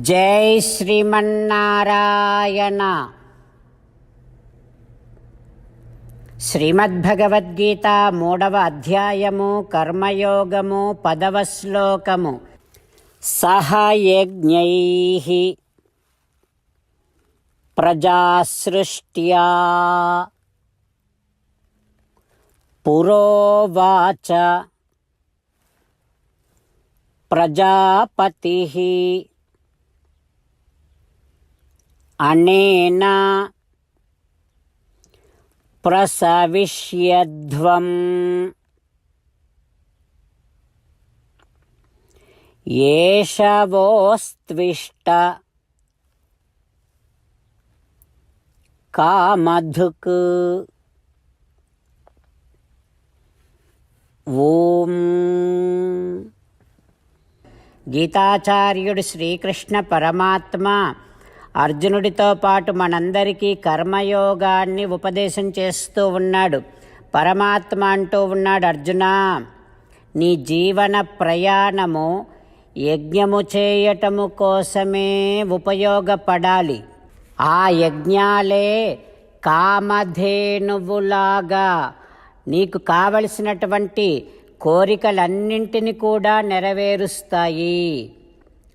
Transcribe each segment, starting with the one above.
జై శ్రీమన్నారాయణ. శ్రీమద్భగవద్గీత మూడవ అధ్యాయము కర్మయోగము పదవ శ్లోకము. సహయజ్ఞై ప్రజాసృష్ట్యా. పురోవాచ ప్రజాపతి అనేన ప్రసవిష్యధ్వం ఏషవోస్త్విష్ట కామధుక్ ఓం గీతాచార్యుడు శ్రీకృష్ణ పరమాత్మ అర్జునుడితో పాటు మనందరికీ కర్మయోగాన్ని ఉపదేశం చేస్తూ ఉన్నాడు. పరమాత్మ అంటూ ఉన్నాడు అర్జున నీ జీవన ప్రయాణము యజ్ఞము చేయటము కోసమే ఉపయోగపడాలి. ఆ యజ్ఞాలే కామధేనువులాగా నీకు కావలసినటువంటి కోరికలన్నింటిని కూడా నెరవేరుస్తాయి.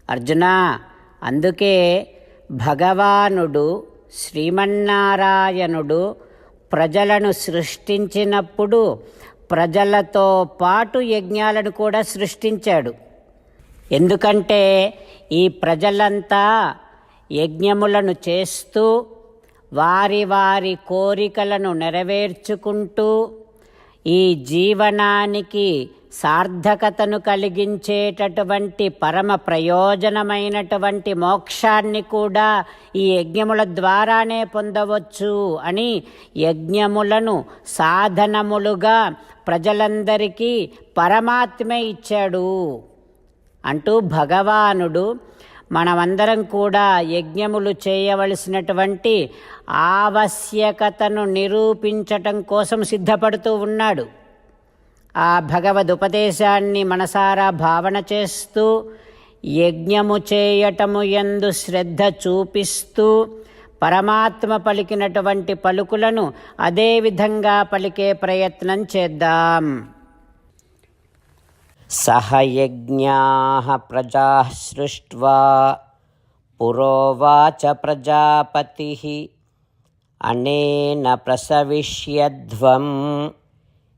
అర్జున అందుకే భగవానుడు శ్రీమన్నారాయణుడు ప్రజలను సృష్టించినప్పుడు ప్రజలతో పాటు యజ్ఞాలను కూడా సృష్టించాడు. ఎందుకంటే ఈ ప్రజలంతా యజ్ఞములను చేస్తూ వారి వారి కోరికలను నెరవేర్చుకుంటూ ఈ జీవనానికి సార్థకతను కలిగించేటటువంటి పరమ ప్రయోజనమైనటువంటి మోక్షాన్ని కూడా ఈ యజ్ఞముల ద్వారానే పొందవచ్చు అని యజ్ఞములను సాధనములుగా ప్రజలందరికీ పరమాత్మే ఇచ్చాడు. అంటూ భగవానుడు మనమందరం కూడా యజ్ఞములు చేయవలసినటువంటి ఆవశ్యకతను నిరూపించటం కోసం సిద్ధపడుతూ ఉన్నాడు. ఆ భగవదుపదేశాన్ని మనసారా భావన చేస్తూ యజ్ఞము చేయటము ఎందు శ్రద్ధ చూపిస్తూ పరమాత్మ పలికినటువంటి పలుకులను అదేవిధంగా పలికే ప్రయత్నం చేద్దాం. సహయజ్ఞా ప్రజా సృష్ట్వా పురోవాచ ప్రజాపతి అనేన ప్రసవిష్యధ్వం.